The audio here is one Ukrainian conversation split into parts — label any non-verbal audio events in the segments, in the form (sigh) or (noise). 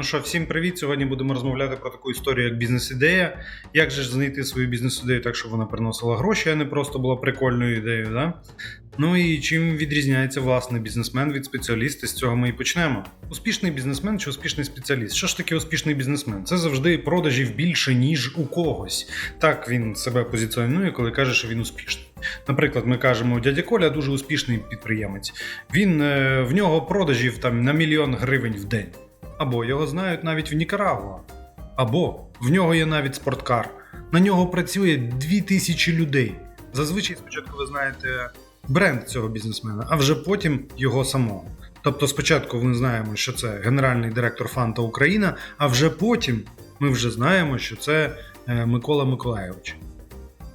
Ну що, всім привіт! Сьогодні будемо розмовляти про таку історію, як бізнес-ідея. Як же ж знайти свою бізнес-ідею так, щоб вона приносила гроші, а не просто була прикольною ідеєю. Да? Ну і чим відрізняється власний бізнесмен від спеціаліста, з цього ми і почнемо. Успішний бізнесмен чи успішний спеціаліст? Що ж таке успішний бізнесмен? Це завжди продажів більше, ніж у когось. Так він себе позиціонує, коли каже, що він успішний. Наприклад, ми кажемо, дядя Коля дуже успішний підприємець. Він е, в нього продажів там на мільйон гривень в день. Або його знають навіть в Нікарагуа. Або в нього є навіть спорткар. На нього працює 2000 людей. Зазвичай спочатку ви знаєте бренд цього бізнесмена, а вже потім його самого. Тобто спочатку ми знаємо, що це генеральний директор Фанта Україна, а вже потім ми вже знаємо, що це е, Микола Миколайович.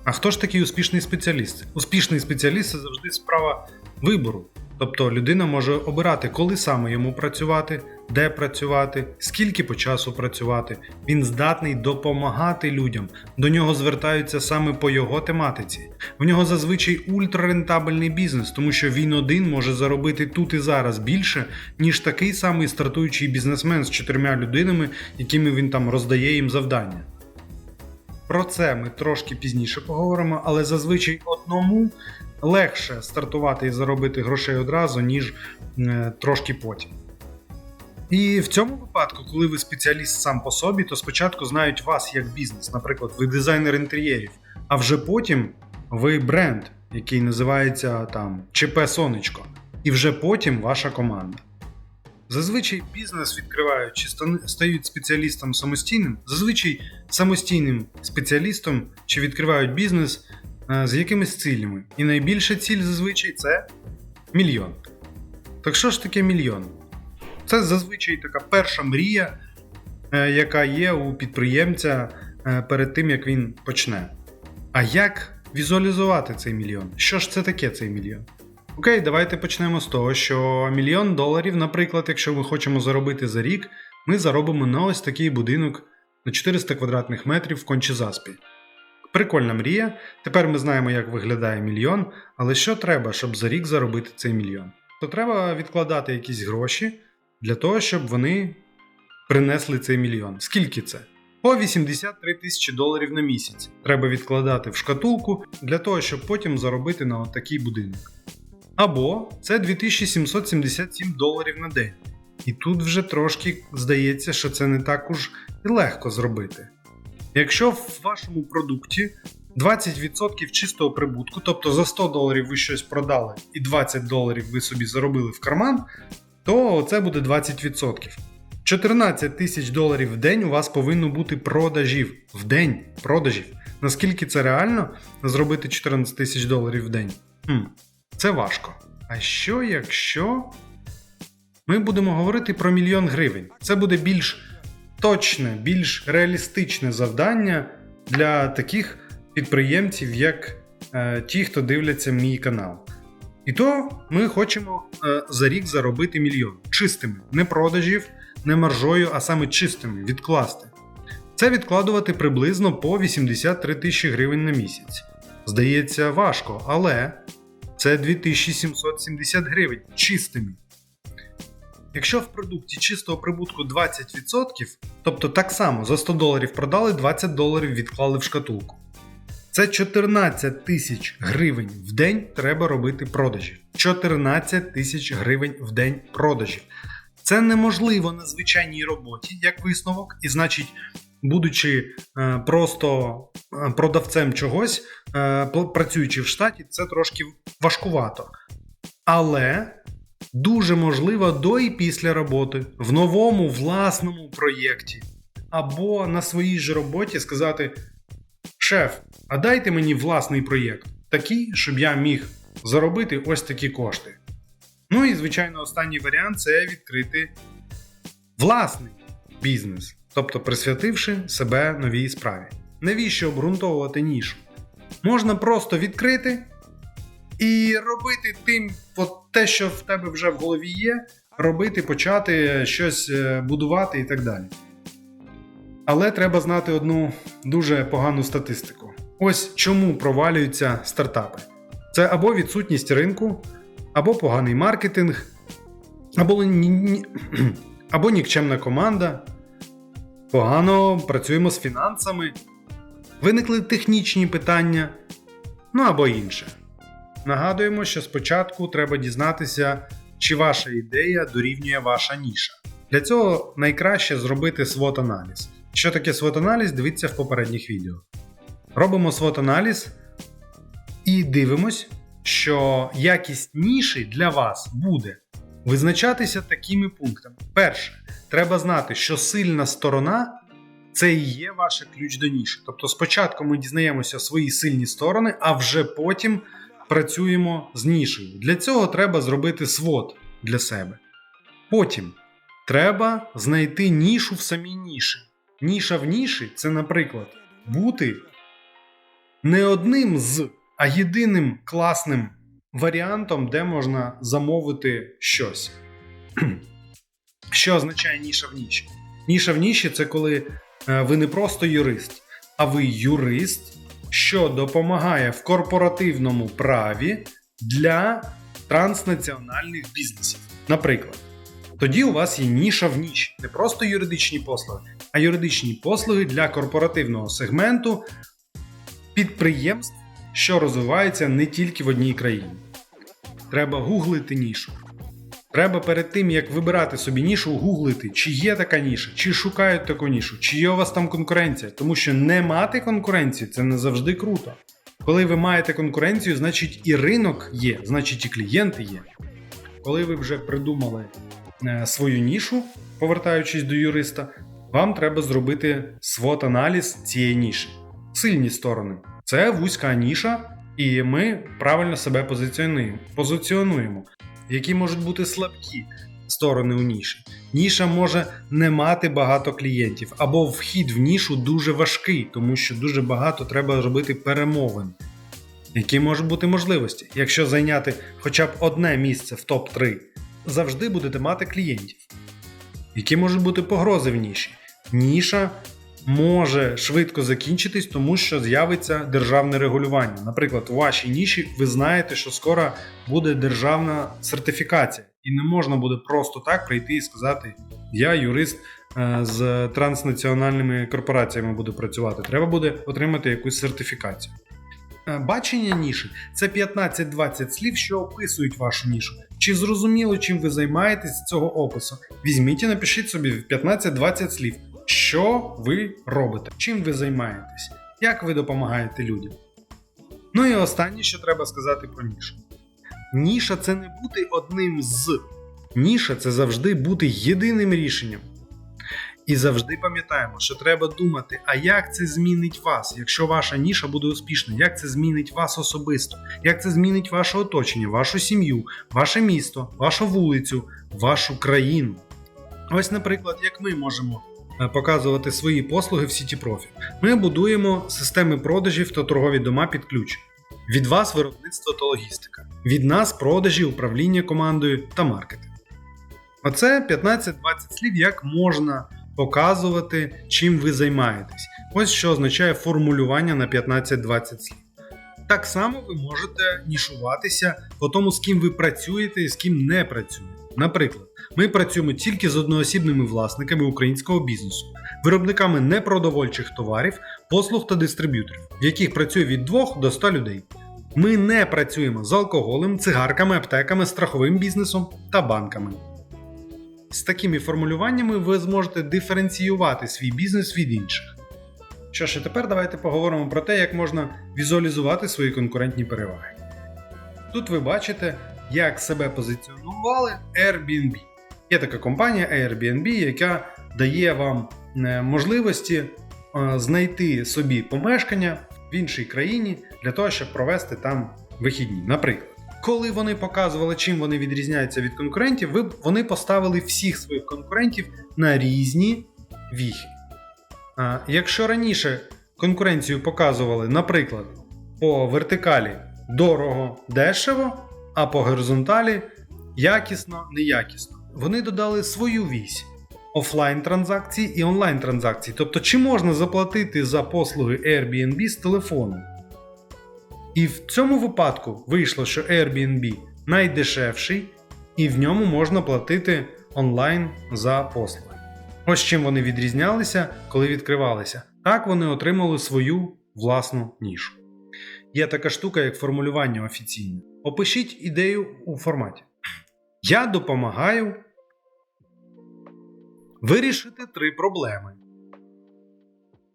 А хто ж такий успішний спеціаліст? Успішний спеціаліст це завжди справа вибору. Тобто людина може обирати, коли саме йому працювати, де працювати, скільки по часу працювати. Він здатний допомагати людям. До нього звертаються саме по його тематиці. В нього зазвичай ультрарентабельний бізнес, тому що він один може заробити тут і зараз більше, ніж такий самий стартуючий бізнесмен з чотирма людинами, якими він там роздає їм завдання. Про це ми трошки пізніше поговоримо, але зазвичай одному легше стартувати і заробити грошей одразу, ніж е, трошки потім. І в цьому випадку, коли ви спеціаліст сам по собі, то спочатку знають вас як бізнес. Наприклад, ви дизайнер інтер'єрів, а вже потім ви бренд, який називається там ЧП Сонечко, і вже потім ваша команда. Зазвичай бізнес відкривають чи стають спеціалістом самостійним, зазвичай самостійним спеціалістом чи відкривають бізнес е, з якимись цілями. І найбільша ціль зазвичай це мільйон. Так що ж таке мільйон? Це зазвичай така перша мрія, е, яка є у підприємця е, перед тим, як він почне. А як візуалізувати цей мільйон? Що ж це таке цей мільйон? Окей, давайте почнемо з того, що мільйон доларів, наприклад, якщо ми хочемо заробити за рік, ми заробимо на ось такий будинок на 400 квадратних метрів в Кончезаспі. Прикольна мрія. Тепер ми знаємо, як виглядає мільйон, але що треба, щоб за рік заробити цей мільйон? То треба відкладати якісь гроші для того, щоб вони принесли цей мільйон. Скільки це? По 83 тисячі доларів на місяць. Треба відкладати в шкатулку для того, щоб потім заробити на такий будинок. Або це 2777 доларів на день. І тут вже трошки здається, що це не так уж і легко зробити. Якщо в вашому продукті 20% чистого прибутку, тобто за 100 доларів ви щось продали і 20 доларів ви собі заробили в карман, то це буде 20%. 14 тисяч доларів в день у вас повинно бути продажів. В день продажів. Наскільки це реально зробити 14 тисяч доларів в день? Хм, це важко. А що якщо ми будемо говорити про мільйон гривень? Це буде більш точне, більш реалістичне завдання для таких підприємців, як е, ті, хто дивляться мій канал. І то ми хочемо е, за рік заробити мільйон чистими, не продажів, не маржою, а саме чистими відкласти. Це відкладувати приблизно по 83 тисячі гривень на місяць. Здається, важко, але це 2770 гривень чистими. Якщо в продукті чистого прибутку 20%, тобто так само за 100 доларів продали, 20 доларів відклали в шкатулку. Це 14 тисяч гривень в день треба робити продажів. 14 тисяч гривень в день продажів. Це неможливо на звичайній роботі, як висновок, і значить, будучи е, просто продавцем чогось, е, працюючи в штаті, це трошки важкувато. Але дуже можливо до і після роботи, в новому власному проєкті, або на своїй ж роботі сказати: Шеф, а дайте мені власний проєкт, такий, щоб я міг заробити ось такі кошти. Ну і, звичайно, останній варіант це відкрити власний бізнес, тобто присвятивши себе новій справі. Навіщо обґрунтовувати нішу? Можна просто відкрити і робити тим, от те, що в тебе вже в голові є, робити, почати щось е, будувати і так далі. Але треба знати одну дуже погану статистику. Ось чому провалюються стартапи: це або відсутність ринку, або поганий маркетинг, або, ні- (clears throat) або нікчемна команда, погано працюємо з фінансами, виникли технічні питання, ну або інше. Нагадуємо, що спочатку треба дізнатися, чи ваша ідея дорівнює ваша ніша. Для цього найкраще зробити SWOT-аналіз. Що таке SWOT-аналіз, дивіться в попередніх відео. Робимо SWOT-аналіз і дивимось, що якість ніші для вас буде визначатися такими пунктами. Перше, треба знати, що сильна сторона це і є ваш ключ до ніші. Тобто спочатку ми дізнаємося свої сильні сторони, а вже потім працюємо з нішею. Для цього треба зробити свод для себе. Потім треба знайти нішу в самій ніші. Ніша в ніші це, наприклад, бути не одним з, а єдиним класним варіантом, де можна замовити щось. (clears throat) Що означає ніша в ніші? Ніша в ніші це коли ви не просто юрист, а ви юрист, що допомагає в корпоративному праві для транснаціональних бізнесів. Наприклад, тоді у вас є ніша в ніші, не просто юридичні послуги, а юридичні послуги для корпоративного сегменту підприємств, що розвиваються не тільки в одній країні. Треба гуглити нішу. Треба перед тим, як вибирати собі нішу, гуглити, чи є така ніша, чи шукають таку нішу, чи є у вас там конкуренція. Тому що не мати конкуренції це не завжди круто. Коли ви маєте конкуренцію, значить і ринок є, значить і клієнти є. Коли ви вже придумали е, свою нішу, повертаючись до юриста, вам треба зробити свот-аналіз цієї ніші. Сильні сторони це вузька ніша, і ми правильно себе позиціонуємо. Які можуть бути слабкі сторони у ніші. Ніша може не мати багато клієнтів, або вхід в нішу дуже важкий, тому що дуже багато треба робити перемовин. Які можуть бути можливості? Якщо зайняти хоча б одне місце в топ-3, завжди будете мати клієнтів. Які можуть бути погрози в ніші? Ніша може швидко закінчитись, тому що з'явиться державне регулювання. Наприклад, у вашій ніші ви знаєте, що скоро буде державна сертифікація, і не можна буде просто так прийти і сказати: Я юрист е, з транснаціональними корпораціями буду працювати. Треба буде отримати якусь сертифікацію. Е, Бачення ніші це 15-20 слів, що описують вашу нішу. Чи зрозуміло, чим ви займаєтесь з цього опису? Візьміть і напишіть собі в 15-20 слів, що ви робите, чим ви займаєтесь, як ви допомагаєте людям. Ну і останнє, що треба сказати про нішу. Ніша це не бути одним з. Ніша це завжди бути єдиним рішенням. І завжди пам'ятаємо, що треба думати, а як це змінить вас, якщо ваша ніша буде успішна, як це змінить вас особисто, як це змінить ваше оточення, вашу сім'ю, ваше місто, вашу вулицю, вашу країну. Ось, наприклад, як ми можемо показувати свої послуги в сіті профі. Ми будуємо системи продажів та торгові дома під ключ. Від вас виробництво та логістика, від нас продажі, управління командою та маркетинг. Оце 15-20 слів, як можна показувати, чим ви займаєтесь. Ось що означає формулювання на 15-20 слів. Так само ви можете нішуватися по тому, з ким ви працюєте і з ким не працюєте. Наприклад, ми працюємо тільки з одноосібними власниками українського бізнесу, виробниками непродовольчих товарів, послуг та дистриб'юторів, в яких працює від 2 до 100 людей. Ми не працюємо з алкоголем, цигарками, аптеками, страховим бізнесом та банками. З такими формулюваннями ви зможете диференціювати свій бізнес від інших. Що ж, а тепер давайте поговоримо про те, як можна візуалізувати свої конкурентні переваги. Тут ви бачите, як себе позиціонували Airbnb. Є така компанія Airbnb, яка дає вам е, можливості е, знайти собі помешкання в іншій країні для того, щоб провести там вихідні. Наприклад, коли вони показували, чим вони відрізняються від конкурентів, вони поставили всіх своїх конкурентів на різні віхи. Якщо раніше конкуренцію показували, наприклад, по вертикалі дорого, дешево, а по горизонталі якісно, неякісно. Вони додали свою вісь офлайн транзакції і онлайн транзакції. Тобто, чи можна заплатити за послуги Airbnb з телефону? І в цьому випадку вийшло, що Airbnb найдешевший, і в ньому можна платити онлайн за послуги. Ось чим вони відрізнялися, коли відкривалися. Так вони отримали свою власну нішу. Є така штука, як формулювання офіційне. Опишіть ідею у форматі. Я допомагаю вирішити три проблеми.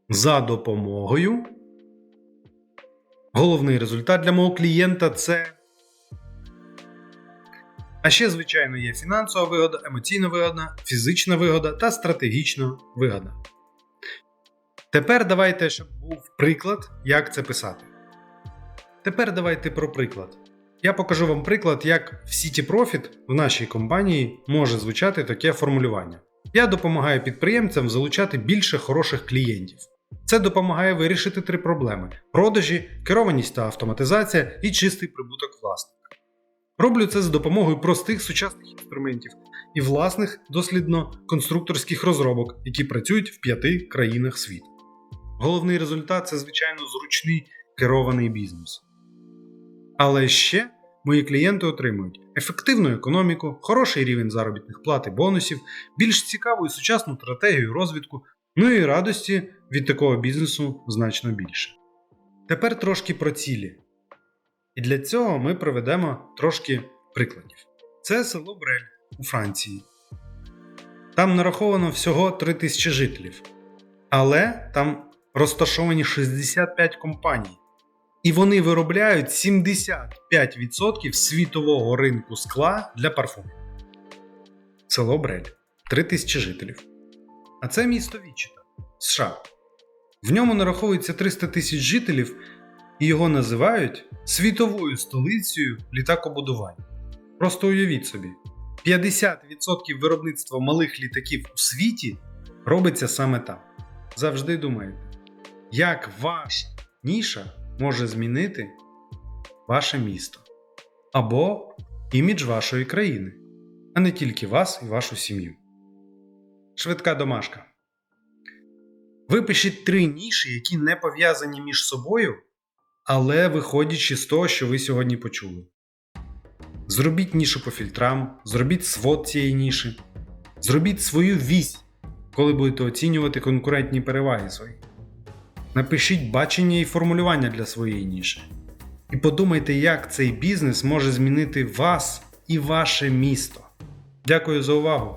За допомогою. Головний результат для мого клієнта це. А ще, звичайно, є фінансова вигода, емоційна вигода, фізична вигода та стратегічна вигода. Тепер давайте, щоб був приклад, як це писати. Тепер давайте про приклад. Я покажу вам приклад, як в City Profit в нашій компанії може звучати таке формулювання. Я допомагаю підприємцям залучати більше хороших клієнтів. Це допомагає вирішити три проблеми: продажі, керованість та автоматизація і чистий прибуток власника. Роблю це за допомогою простих сучасних інструментів і власних дослідно-конструкторських розробок, які працюють в п'яти країнах світу. Головний результат це, звичайно, зручний керований бізнес. Але ще мої клієнти отримують ефективну економіку, хороший рівень заробітних плат і бонусів, більш цікаву і сучасну стратегію розвитку, ну і радості від такого бізнесу значно більше. Тепер трошки про цілі. І для цього ми проведемо трошки прикладів. Це село Брель у Франції. Там нараховано всього 3000 жителів. Але там розташовані 65 компаній. І вони виробляють 75% світового ринку скла для парфумів. Село Брель 3000 жителів. А це місто Вічита, США. В ньому нараховується 300 тисяч жителів, і його називають світовою столицею літакобудування. Просто уявіть собі: 50% виробництва малих літаків у світі робиться саме там. Завжди думайте, як ваша ніша може змінити ваше місто або імідж вашої країни, а не тільки вас і вашу сім'ю. Швидка домашка. Випишіть три ніші, які не пов'язані між собою, але виходячи з того, що ви сьогодні почули. Зробіть нішу по фільтрам, зробіть свод цієї ніші, зробіть свою вісь, коли будете оцінювати конкурентні переваги свої. Напишіть бачення і формулювання для своєї ніші. І подумайте, як цей бізнес може змінити вас і ваше місто. Дякую за увагу!